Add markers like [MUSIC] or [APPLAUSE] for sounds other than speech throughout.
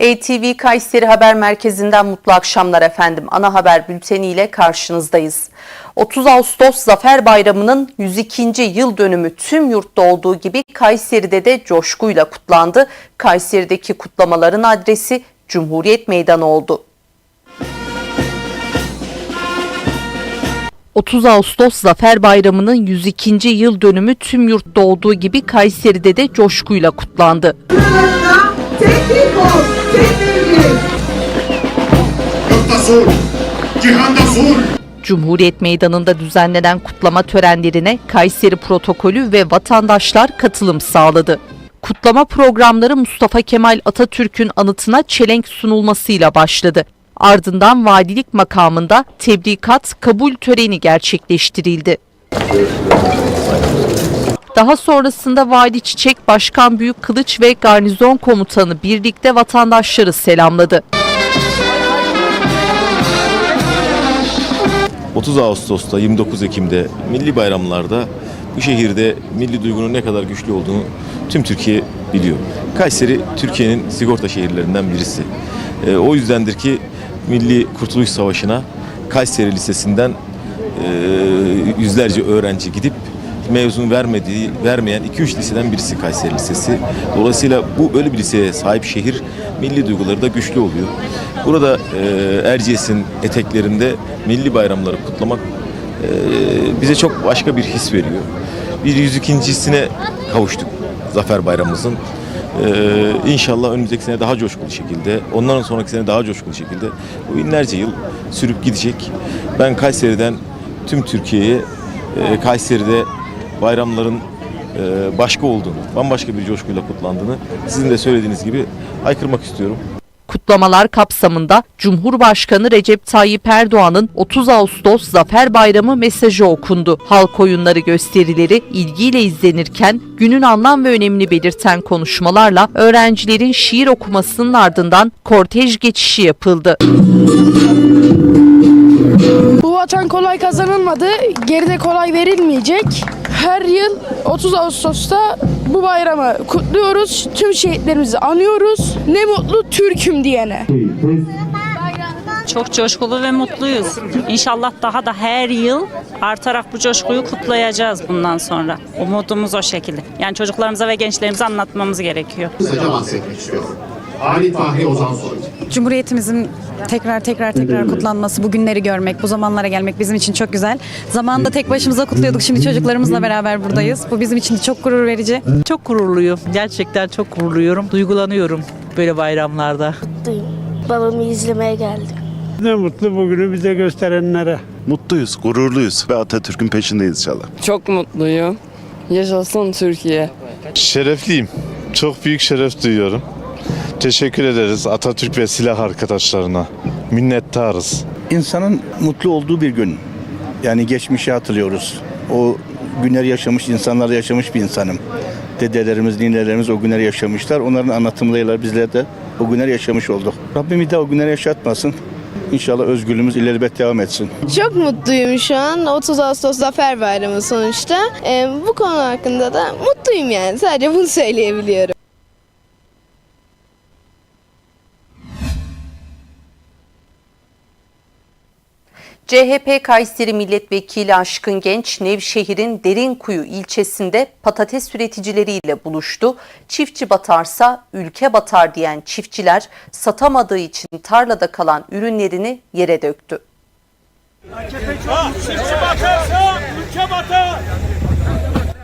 ATV Kayseri Haber Merkezi'nden mutlu akşamlar efendim. Ana haber bülteni ile karşınızdayız. 30 Ağustos Zafer Bayramı'nın 102. yıl dönümü tüm yurtta olduğu gibi Kayseri'de de coşkuyla kutlandı. Kayseri'deki kutlamaların adresi Cumhuriyet Meydanı oldu. 30 Ağustos Zafer Bayramı'nın 102. yıl dönümü tüm yurtta olduğu gibi Kayseri'de de coşkuyla kutlandı. Sınırlarında Yurtta cihanda. Cumhuriyet Meydanı'nda düzenlenen kutlama törenlerine Kayseri protokolü ve vatandaşlar katılım sağladı. Kutlama programları Mustafa Kemal Atatürk'ün anıtına çelenk sunulmasıyla başladı. Ardından valilik makamında tebrikat kabul töreni gerçekleştirildi. Daha sonrasında Vali Çiçek, Başkan Büyük Kılıç ve Garnizon Komutanı birlikte vatandaşları selamladı. 30 Ağustos'ta 29 Ekim'de milli bayramlarda bu şehirde milli duygunun ne kadar güçlü olduğunu tüm Türkiye biliyor. Kayseri Türkiye'nin sigorta şehirlerinden birisi. Ee, o yüzdendir ki Milli Kurtuluş Savaşı'na Kayseri Lisesi'nden e, yüzlerce öğrenci gidip mezun vermediği, vermeyen 2-3 liseden birisi Kayseri Lisesi. Dolayısıyla bu öyle bir liseye sahip şehir milli duyguları da güçlü oluyor. Burada e, Erciyes'in eteklerinde milli bayramları kutlamak e, bize çok başka bir his veriyor. Bir 102.sine kavuştuk Zafer Bayramımızın. Ee, inşallah önümüzdeki sene daha coşkulu şekilde, ondan sonraki sene daha coşkulu şekilde bu binlerce yıl sürüp gidecek. Ben Kayseri'den tüm Türkiye'ye e, Kayseri'de bayramların e, başka olduğunu, bambaşka bir coşkuyla kutlandığını sizin de söylediğiniz gibi haykırmak istiyorum. Kutlamalar kapsamında Cumhurbaşkanı Recep Tayyip Erdoğan'ın 30 Ağustos Zafer Bayramı mesajı okundu. Halk oyunları gösterileri ilgiyle izlenirken günün anlam ve önemini belirten konuşmalarla öğrencilerin şiir okumasının ardından kortej geçişi yapıldı. Bu vatan kolay kazanılmadı, geride kolay verilmeyecek. Her yıl 30 Ağustos'ta bu bayramı kutluyoruz. Tüm şehitlerimizi anıyoruz. Ne mutlu Türk'üm diyene. Çok coşkulu ve mutluyuz. İnşallah daha da her yıl artarak bu coşkuyu kutlayacağız bundan sonra. Umudumuz o şekilde. Yani çocuklarımıza ve gençlerimize anlatmamız gerekiyor. Kısaca bahsetmek istiyorum. Ali Fahri Ozan Soy. Cumhuriyetimizin tekrar tekrar tekrar kutlanması, bu günleri görmek, bu zamanlara gelmek bizim için çok güzel. Zamanında tek başımıza kutluyorduk, şimdi çocuklarımızla beraber buradayız. Bu bizim için çok gurur verici. Çok gururluyum. Gerçekten çok gururluyum. Duygulanıyorum böyle bayramlarda. mutluyum. Babamı izlemeye geldim. Ne mutlu bugünü bize gösterenlere. Mutluyuz, gururluyuz ve Atatürk'ün peşindeyiz inşallah. Çok mutluyum. Yaşasın Türkiye. Şerefliyim. Çok büyük şeref duyuyorum. Teşekkür ederiz Atatürk ve silah arkadaşlarına. Minnettarız. İnsanın mutlu olduğu bir gün. Yani geçmişi hatırlıyoruz. O günleri yaşamış, insanlar yaşamış bir insanım. Dedelerimiz, ninelerimiz o günleri yaşamışlar. Onların anlatımlarıyla bizler de o günleri yaşamış olduk. Rabbim bir daha o günleri yaşatmasın. İnşallah özgürlüğümüz ilelebet devam etsin. Çok mutluyum şu an. 30 Ağustos Zafer Bayramı sonuçta. Ee, bu konu hakkında da mutluyum yani. Sadece bunu [LAUGHS] söyleyebiliyorum. CHP Kayseri Milletvekili Aşkın Genç, Nevşehir'in Derinkuyu ilçesinde patates üreticileriyle buluştu. Çiftçi batarsa ülke batar diyen çiftçiler satamadığı için tarlada kalan ürünlerini yere döktü.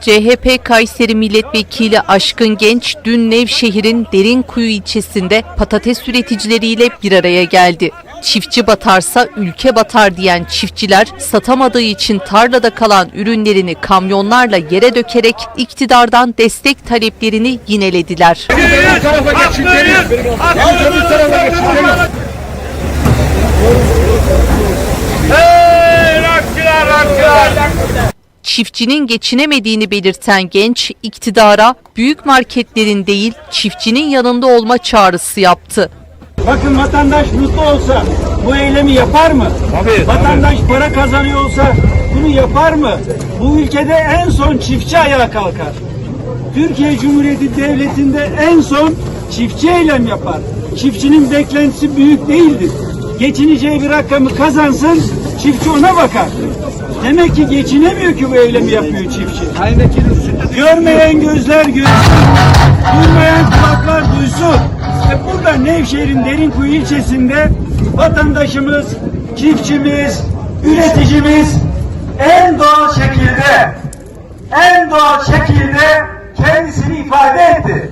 CHP Kayseri Milletvekili Aşkın Genç dün Nevşehir'in Derinkuyu ilçesinde patates üreticileriyle bir araya geldi. Çiftçi batarsa ülke batar diyen çiftçiler satamadığı için tarlada kalan ürünlerini kamyonlarla yere dökerek iktidardan destek taleplerini yinelediler. Çiftçinin geçinemediğini belirten genç iktidara büyük marketlerin değil çiftçinin yanında olma çağrısı yaptı. Bakın vatandaş mutlu olsa bu eylemi yapar mı? vatandaş para kazanıyor olsa bunu yapar mı? Bu ülkede en son çiftçi ayağa kalkar. Türkiye Cumhuriyeti Devleti'nde en son çiftçi eylem yapar. çiftçinin beklentisi büyük değildir. Geçineceği bir rakamı kazansın, çiftçi ona bakar. Demek ki geçinemiyor ki bu eylemi yapıyor çiftçi. Görmeyen gözler görsün, duymayan kulaklar duysun. E burada Nevşehir'in Derinkuyu ilçesinde vatandaşımız, çiftçimiz, üreticimiz en doğal şekilde, en doğal şekilde kendisini ifade etti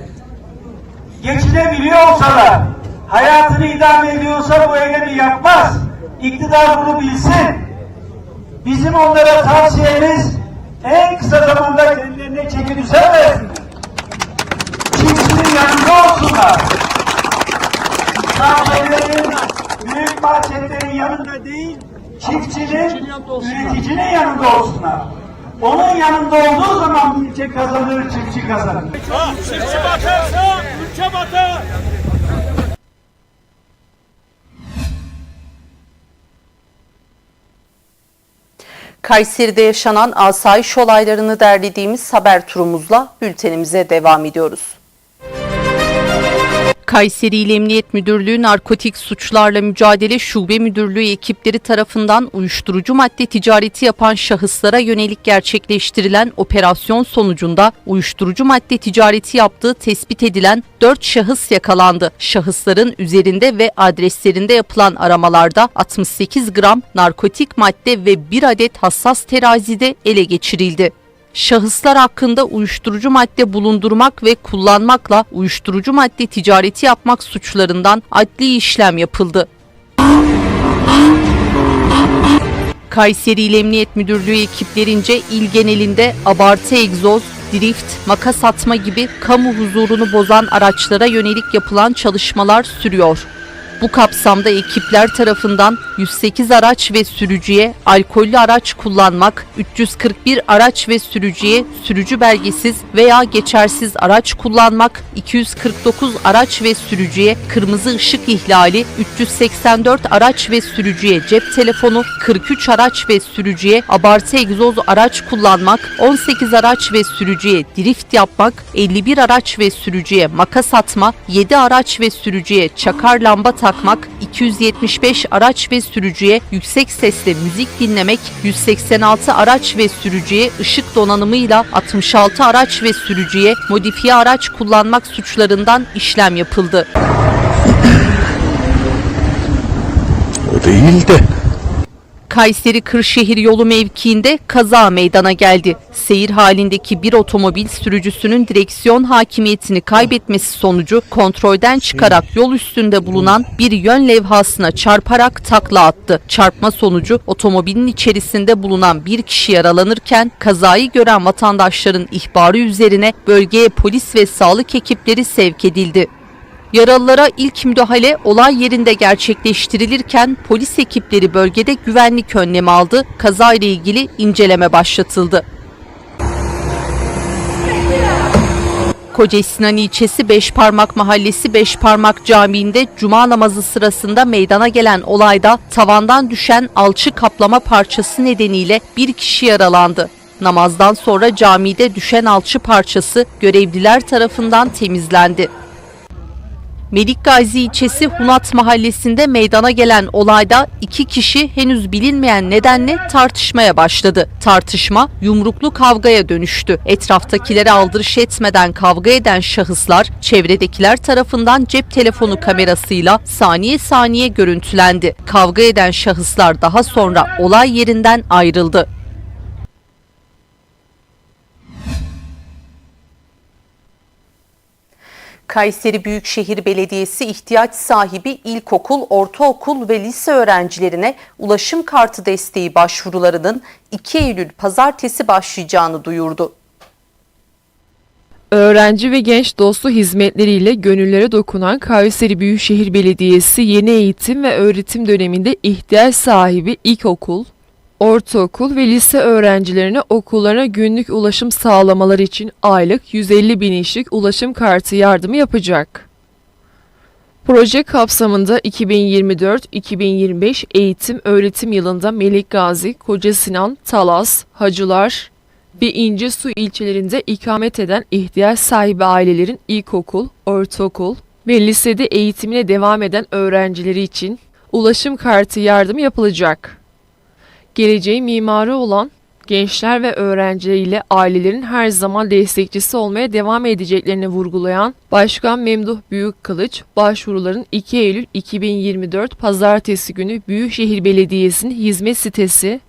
geçinebiliyor olsalar, hayatını idame ediyorsa bu eylemi yapmaz. İktidar bunu bilsin. Bizim onlara tavsiyemiz en kısa zamanda kendilerine çeki düzen versinler. Çiftçinin yanında olsunlar. Sahnelerin, büyük marketlerin yanında değil, çiftçinin, üreticinin yanında olsunlar. Onun yanında olduğu zaman ülke kazanır, çiftçi kazanır. Kayseri'de yaşanan asayiş olaylarını derlediğimiz haber turumuzla bültenimize devam ediyoruz. Kayseri İl Emniyet Müdürlüğü Narkotik Suçlarla Mücadele Şube Müdürlüğü ekipleri tarafından uyuşturucu madde ticareti yapan şahıslara yönelik gerçekleştirilen operasyon sonucunda uyuşturucu madde ticareti yaptığı tespit edilen 4 şahıs yakalandı. Şahısların üzerinde ve adreslerinde yapılan aramalarda 68 gram narkotik madde ve 1 adet hassas terazide ele geçirildi. Şahıslar hakkında uyuşturucu madde bulundurmak ve kullanmakla uyuşturucu madde ticareti yapmak suçlarından adli işlem yapıldı. Kayseri İl Emniyet Müdürlüğü ekiplerince il genelinde abartı egzoz, drift, makas atma gibi kamu huzurunu bozan araçlara yönelik yapılan çalışmalar sürüyor. Bu kapsamda ekipler tarafından 108 araç ve sürücüye alkollü araç kullanmak, 341 araç ve sürücüye sürücü belgesiz veya geçersiz araç kullanmak, 249 araç ve sürücüye kırmızı ışık ihlali, 384 araç ve sürücüye cep telefonu, 43 araç ve sürücüye abartı egzoz araç kullanmak, 18 araç ve sürücüye drift yapmak, 51 araç ve sürücüye makas atma, 7 araç ve sürücüye çakar lamba takmak, 275 araç ve sürücüye yüksek sesle müzik dinlemek, 186 araç ve sürücüye ışık donanımıyla 66 araç ve sürücüye modifiye araç kullanmak suçlarından işlem yapıldı. O değil de. Kayseri Kırşehir yolu mevkiinde kaza meydana geldi. Seyir halindeki bir otomobil sürücüsünün direksiyon hakimiyetini kaybetmesi sonucu kontrolden çıkarak yol üstünde bulunan bir yön levhasına çarparak takla attı. Çarpma sonucu otomobilin içerisinde bulunan bir kişi yaralanırken kazayı gören vatandaşların ihbarı üzerine bölgeye polis ve sağlık ekipleri sevk edildi. Yaralılara ilk müdahale olay yerinde gerçekleştirilirken polis ekipleri bölgede güvenlik önlemi aldı. Kazayla ilgili inceleme başlatıldı. Koca Sinan ilçesi Beşparmak Mahallesi Beşparmak Camii'nde cuma namazı sırasında meydana gelen olayda tavandan düşen alçı kaplama parçası nedeniyle bir kişi yaralandı. Namazdan sonra camide düşen alçı parçası görevliler tarafından temizlendi. Melik Gazi ilçesi Hunat mahallesinde meydana gelen olayda iki kişi henüz bilinmeyen nedenle tartışmaya başladı. Tartışma yumruklu kavgaya dönüştü. Etraftakilere aldırış etmeden kavga eden şahıslar çevredekiler tarafından cep telefonu kamerasıyla saniye saniye görüntülendi. Kavga eden şahıslar daha sonra olay yerinden ayrıldı. Kayseri Büyükşehir Belediyesi ihtiyaç sahibi ilkokul, ortaokul ve lise öğrencilerine ulaşım kartı desteği başvurularının 2 Eylül pazartesi başlayacağını duyurdu. Öğrenci ve genç dostu hizmetleriyle gönüllere dokunan Kayseri Büyükşehir Belediyesi yeni eğitim ve öğretim döneminde ihtiyaç sahibi ilkokul, ortaokul ve lise öğrencilerine okullarına günlük ulaşım sağlamaları için aylık 150 binişlik ulaşım kartı yardımı yapacak. Proje kapsamında 2024-2025 eğitim öğretim yılında Melik Gazi, Koca Sinan, Talas, Hacılar ve İncesu ilçelerinde ikamet eden ihtiyaç sahibi ailelerin ilkokul, ortaokul, ve lisede eğitimine devam eden öğrencileri için ulaşım kartı yardımı yapılacak. Geleceğin mimarı olan gençler ve öğrencileriyle ailelerin her zaman destekçisi olmaya devam edeceklerini vurgulayan Başkan Memduh Büyükkılıç, başvuruların 2 Eylül 2024 Pazartesi günü Büyükşehir Belediyesi'nin hizmet sitesi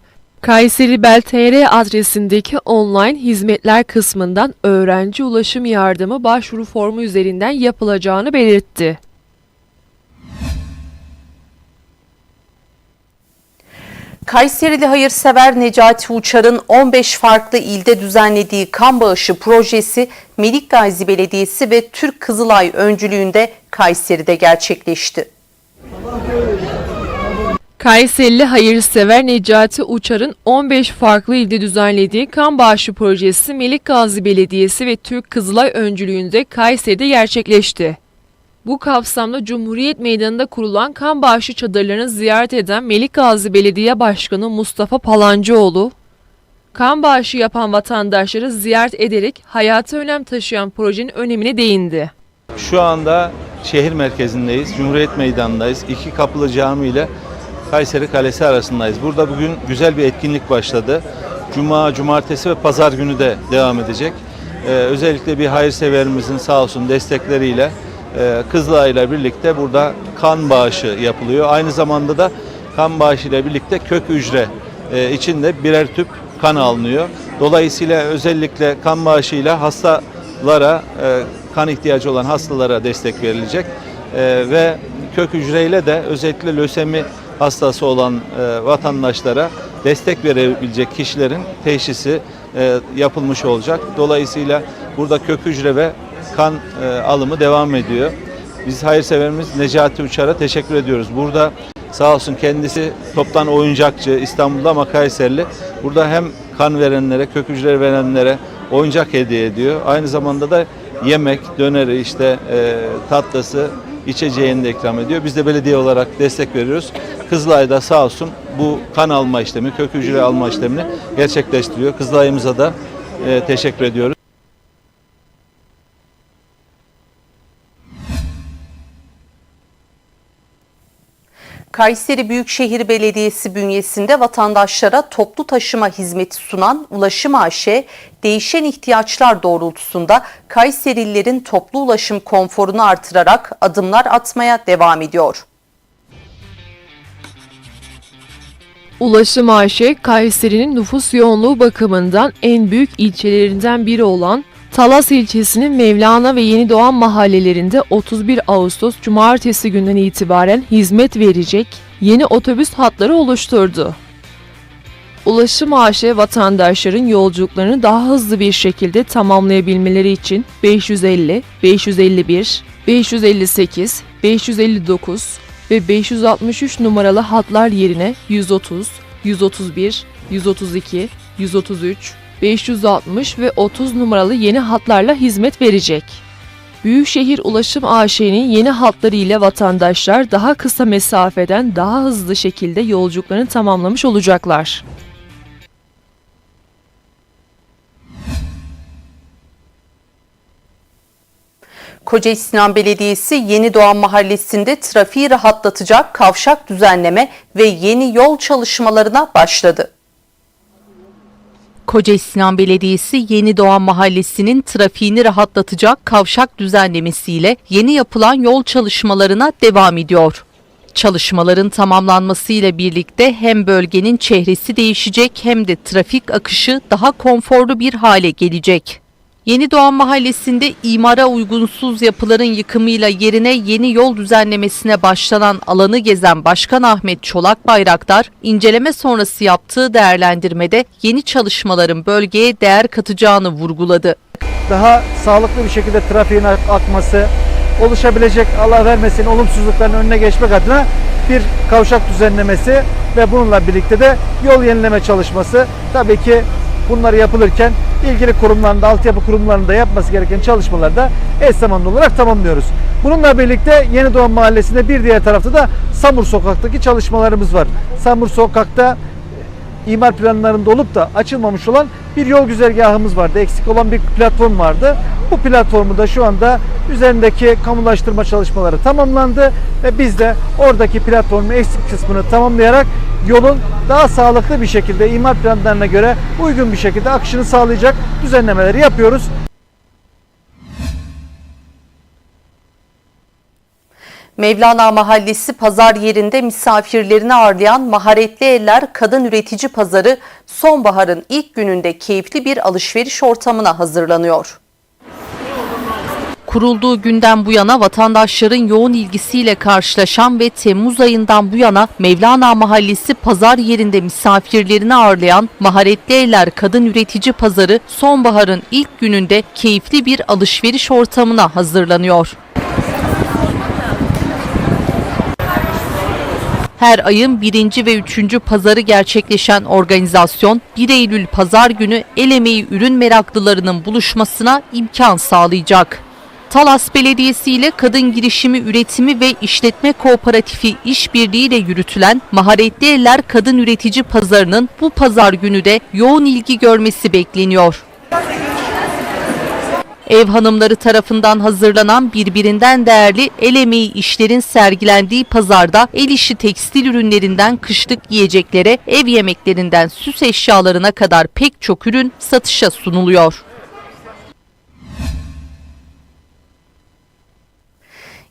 Kayseri Bel TR adresindeki online hizmetler kısmından öğrenci ulaşım yardımı başvuru formu üzerinden yapılacağını belirtti. Kayserili hayırsever Necati Uçar'ın 15 farklı ilde düzenlediği kan bağışı projesi Melik Gazi Belediyesi ve Türk Kızılay öncülüğünde Kayseri'de gerçekleşti. Kayserili hayırsever Necati Uçar'ın 15 farklı ilde düzenlediği kan bağışı projesi Melik Gazi Belediyesi ve Türk Kızılay öncülüğünde Kayseri'de gerçekleşti. Bu kapsamda Cumhuriyet Meydanı'nda kurulan kan bağışı çadırlarını ziyaret eden Melik Belediye Başkanı Mustafa Palancıoğlu, kan bağışı yapan vatandaşları ziyaret ederek hayata önem taşıyan projenin önemine değindi. Şu anda şehir merkezindeyiz. Cumhuriyet Meydanı'ndayız. İki kapılı cami ile Kayseri Kalesi arasındayız. Burada bugün güzel bir etkinlik başladı. Cuma, cumartesi ve pazar günü de devam edecek. Ee, özellikle bir hayırseverimizin sağ olsun destekleriyle Kızılay ile birlikte burada kan bağışı yapılıyor. Aynı zamanda da kan bağışı ile birlikte kök hücre e, için de birer tüp kan alınıyor. Dolayısıyla özellikle kan bağışıyla hastalara, e, kan ihtiyacı olan hastalara destek verilecek. E, ve kök hücreyle de özellikle lösemi hastası olan vatandaşlara destek verebilecek kişilerin teşhisi yapılmış olacak. Dolayısıyla burada kök hücre ve kan e, alımı devam ediyor. Biz hayırseverimiz Necati Uçar'a teşekkür ediyoruz. Burada sağ olsun kendisi toptan oyuncakçı İstanbul'da ama Kayserili. Burada hem kan verenlere, kök hücre verenlere oyuncak hediye ediyor. Aynı zamanda da yemek, döneri, işte e, tatlısı, içeceğini de ikram ediyor. Biz de belediye olarak destek veriyoruz. Kızılay'da sağ olsun bu kan alma işlemi, kök hücre alma işlemini gerçekleştiriyor. Kızılay'ımıza da e, teşekkür ediyoruz. Kayseri Büyükşehir Belediyesi bünyesinde vatandaşlara toplu taşıma hizmeti sunan Ulaşım AŞ, değişen ihtiyaçlar doğrultusunda Kayserililerin toplu ulaşım konforunu artırarak adımlar atmaya devam ediyor. Ulaşım AŞ, Kayseri'nin nüfus yoğunluğu bakımından en büyük ilçelerinden biri olan Talas ilçesinin Mevlana ve Yeni Doğan mahallelerinde 31 Ağustos Cumartesi günden itibaren hizmet verecek yeni otobüs hatları oluşturdu. Ulaşım AŞ vatandaşların yolculuklarını daha hızlı bir şekilde tamamlayabilmeleri için 550, 551, 558, 559 ve 563 numaralı hatlar yerine 130, 131, 132, 133, 560 ve 30 numaralı yeni hatlarla hizmet verecek. Büyükşehir Ulaşım AŞ'nin yeni hatları ile vatandaşlar daha kısa mesafeden daha hızlı şekilde yolculuklarını tamamlamış olacaklar. Kocaeli Sinan Belediyesi Yeni Doğan Mahallesi'nde trafiği rahatlatacak kavşak düzenleme ve yeni yol çalışmalarına başladı. Kocaeli Sinan Belediyesi Yeni Doğan Mahallesi'nin trafiğini rahatlatacak kavşak düzenlemesiyle yeni yapılan yol çalışmalarına devam ediyor. Çalışmaların tamamlanmasıyla birlikte hem bölgenin çehresi değişecek hem de trafik akışı daha konforlu bir hale gelecek. Yeni Doğan Mahallesi'nde imara uygunsuz yapıların yıkımıyla yerine yeni yol düzenlemesine başlanan alanı gezen Başkan Ahmet Çolak Bayraktar, inceleme sonrası yaptığı değerlendirmede yeni çalışmaların bölgeye değer katacağını vurguladı. Daha sağlıklı bir şekilde trafiğin akması, oluşabilecek Allah vermesin olumsuzlukların önüne geçmek adına bir kavşak düzenlemesi ve bununla birlikte de yol yenileme çalışması. Tabii ki bunları yapılırken ilgili kurumlarında, altyapı kurumlarında yapması gereken çalışmaları da eş zamanlı olarak tamamlıyoruz. Bununla birlikte Yeni Doğan Mahallesi'nde bir diğer tarafta da Samur Sokak'taki çalışmalarımız var. Samur Sokak'ta imar planlarında olup da açılmamış olan bir yol güzergahımız vardı. Eksik olan bir platform vardı. Bu platformu da şu anda üzerindeki kamulaştırma çalışmaları tamamlandı ve biz de oradaki platformun eksik kısmını tamamlayarak yolun daha sağlıklı bir şekilde imar planlarına göre uygun bir şekilde akışını sağlayacak düzenlemeleri yapıyoruz. Mevlana Mahallesi pazar yerinde misafirlerini ağırlayan Maharetli Eller Kadın Üretici Pazarı sonbaharın ilk gününde keyifli bir alışveriş ortamına hazırlanıyor. Kurulduğu günden bu yana vatandaşların yoğun ilgisiyle karşılaşan ve Temmuz ayından bu yana Mevlana Mahallesi pazar yerinde misafirlerini ağırlayan Maharetli Eller Kadın Üretici Pazarı sonbaharın ilk gününde keyifli bir alışveriş ortamına hazırlanıyor. Her ayın birinci ve üçüncü pazarı gerçekleşen organizasyon 1 Eylül pazar günü el emeği ürün meraklılarının buluşmasına imkan sağlayacak. Talas Belediyesi ile Kadın Girişimi Üretimi ve İşletme Kooperatifi işbirliğiyle yürütülen Maharetli Eller Kadın Üretici Pazarı'nın bu pazar günü de yoğun ilgi görmesi bekleniyor. Ev hanımları tarafından hazırlanan birbirinden değerli el emeği işlerin sergilendiği pazarda el işi tekstil ürünlerinden kışlık yiyeceklere, ev yemeklerinden süs eşyalarına kadar pek çok ürün satışa sunuluyor.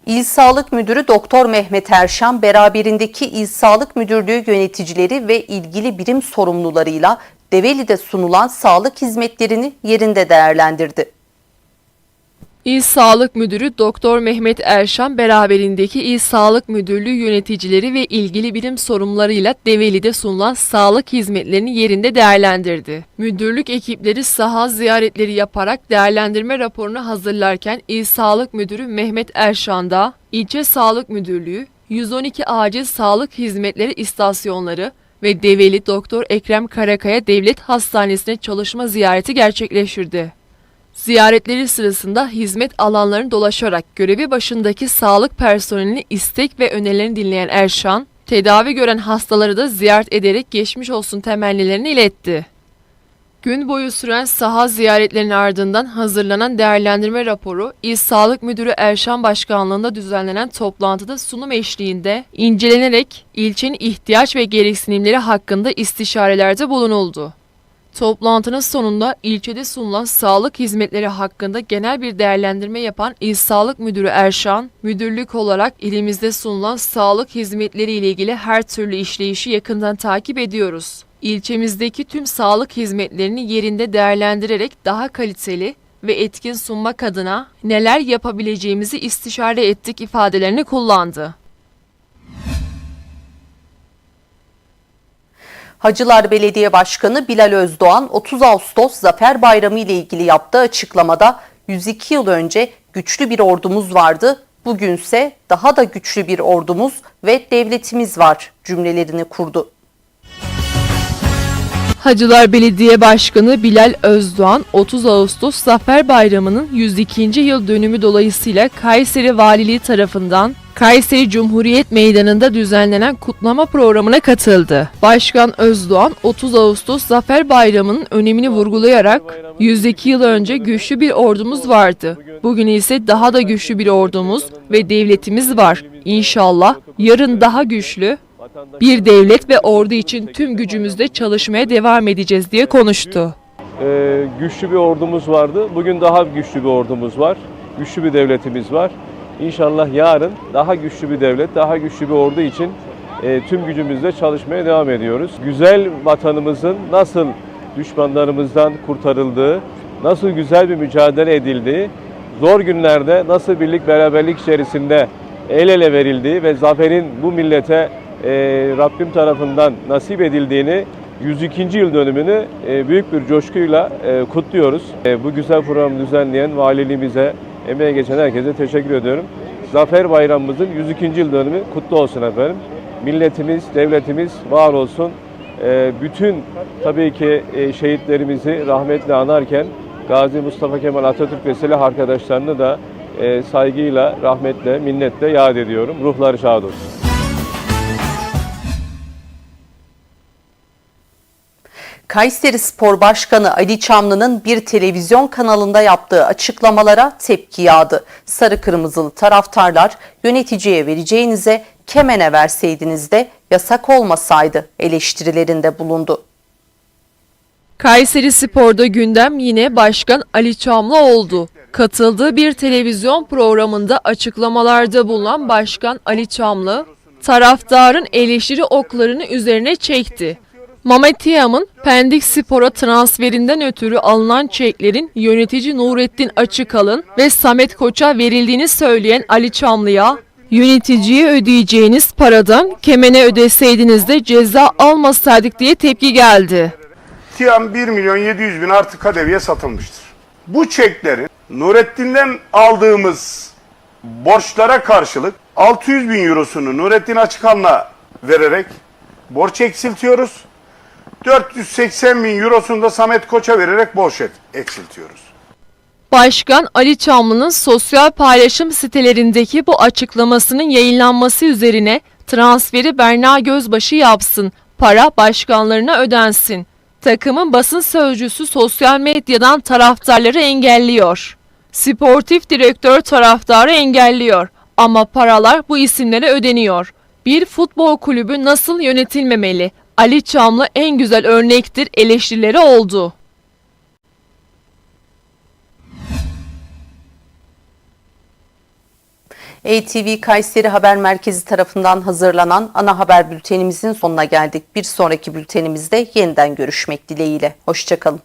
İl Sağlık Müdürü Doktor Mehmet Erşan beraberindeki İl Sağlık Müdürlüğü yöneticileri ve ilgili birim sorumlularıyla Develi'de sunulan sağlık hizmetlerini yerinde değerlendirdi. İl Sağlık Müdürü Doktor Mehmet Erşan beraberindeki İl Sağlık Müdürlüğü yöneticileri ve ilgili birim sorumlularıyla Develi'de sunulan sağlık hizmetlerini yerinde değerlendirdi. Müdürlük ekipleri saha ziyaretleri yaparak değerlendirme raporunu hazırlarken İl Sağlık Müdürü Mehmet Erşan da İlçe Sağlık Müdürlüğü, 112 Acil Sağlık Hizmetleri istasyonları ve Develi Doktor Ekrem Karakaya Devlet Hastanesi'ne çalışma ziyareti gerçekleştirdi. Ziyaretleri sırasında hizmet alanlarını dolaşarak görevi başındaki sağlık personelinin istek ve önerilerini dinleyen Erşan, tedavi gören hastaları da ziyaret ederek geçmiş olsun temennilerini iletti. Gün boyu süren saha ziyaretlerinin ardından hazırlanan değerlendirme raporu, İl Sağlık Müdürü Erşan Başkanlığında düzenlenen toplantıda sunum eşliğinde incelenerek ilçenin ihtiyaç ve gereksinimleri hakkında istişarelerde bulunuldu. Toplantının sonunda ilçede sunulan sağlık hizmetleri hakkında genel bir değerlendirme yapan İl Sağlık Müdürü Erşan, müdürlük olarak ilimizde sunulan sağlık hizmetleri ile ilgili her türlü işleyişi yakından takip ediyoruz. İlçemizdeki tüm sağlık hizmetlerini yerinde değerlendirerek daha kaliteli ve etkin sunmak adına neler yapabileceğimizi istişare ettik ifadelerini kullandı. Hacılar Belediye Başkanı Bilal Özdoğan 30 Ağustos Zafer Bayramı ile ilgili yaptığı açıklamada 102 yıl önce güçlü bir ordumuz vardı, bugünse daha da güçlü bir ordumuz ve devletimiz var cümlelerini kurdu. Hacılar Belediye Başkanı Bilal Özdoğan 30 Ağustos Zafer Bayramı'nın 102. yıl dönümü dolayısıyla Kayseri Valiliği tarafından Kayseri Cumhuriyet Meydanı'nda düzenlenen kutlama programına katıldı. Başkan Özdoğan 30 Ağustos Zafer Bayramı'nın önemini vurgulayarak 102 yıl önce güçlü bir ordumuz vardı. Bugün ise daha da güçlü bir ordumuz ve devletimiz var. İnşallah yarın daha güçlü, bir devlet ve ordu için tüm gücümüzle çalışmaya devam edeceğiz diye konuştu. Ee, güçlü bir ordumuz vardı. Bugün daha güçlü bir ordumuz var. Güçlü bir devletimiz var. İnşallah yarın daha güçlü bir devlet, daha güçlü bir ordu için e, tüm gücümüzle çalışmaya devam ediyoruz. Güzel vatanımızın nasıl düşmanlarımızdan kurtarıldığı, nasıl güzel bir mücadele edildiği, zor günlerde nasıl birlik beraberlik içerisinde el ele verildiği ve zaferin bu millete e, Rabbim tarafından nasip edildiğini 102. yıl dönümünü e, büyük bir coşkuyla e, kutluyoruz. E, bu güzel programı düzenleyen valiliğimize, emeğe geçen herkese teşekkür ediyorum. Zafer Bayramımızın 102. yıl dönümü kutlu olsun efendim. Milletimiz, devletimiz var olsun. Bütün tabii ki şehitlerimizi rahmetle anarken Gazi Mustafa Kemal Atatürk ve silah arkadaşlarını da e, saygıyla, rahmetle, minnetle yad ediyorum. Ruhları şad olsun. Kayseri Spor Başkanı Ali Çamlı'nın bir televizyon kanalında yaptığı açıklamalara tepki yağdı. Sarı kırmızılı taraftarlar yöneticiye vereceğinize kemene verseydiniz de yasak olmasaydı eleştirilerinde bulundu. Kayseri Spor'da gündem yine Başkan Ali Çamlı oldu. Katıldığı bir televizyon programında açıklamalarda bulunan Başkan Ali Çamlı, taraftarın eleştiri oklarını üzerine çekti. Mehmet Yam'ın Pendik Spor'a transferinden ötürü alınan çeklerin yönetici Nurettin Açıkalın ve Samet Koç'a verildiğini söyleyen Ali Çamlı'ya, yöneticiye ödeyeceğiniz paradan kemene ödeseydiniz de ceza almasaydık diye tepki geldi. Tiam 1 milyon 700 bin artı kadeviye satılmıştır. Bu çeklerin Nurettin'den aldığımız borçlara karşılık 600 bin eurosunu Nurettin Açıkan'la vererek borç eksiltiyoruz. 480 bin eurosunu da Samet Koç'a vererek borç ek- eksiltiyoruz. Başkan Ali Çamlı'nın sosyal paylaşım sitelerindeki bu açıklamasının yayınlanması üzerine transferi Berna Gözbaşı yapsın, para başkanlarına ödensin. Takımın basın sözcüsü sosyal medyadan taraftarları engelliyor. Sportif direktör taraftarı engelliyor ama paralar bu isimlere ödeniyor. Bir futbol kulübü nasıl yönetilmemeli? Ali Çamlı en güzel örnektir eleştirileri oldu. ATV Kayseri Haber Merkezi tarafından hazırlanan ana haber bültenimizin sonuna geldik. Bir sonraki bültenimizde yeniden görüşmek dileğiyle. Hoşçakalın.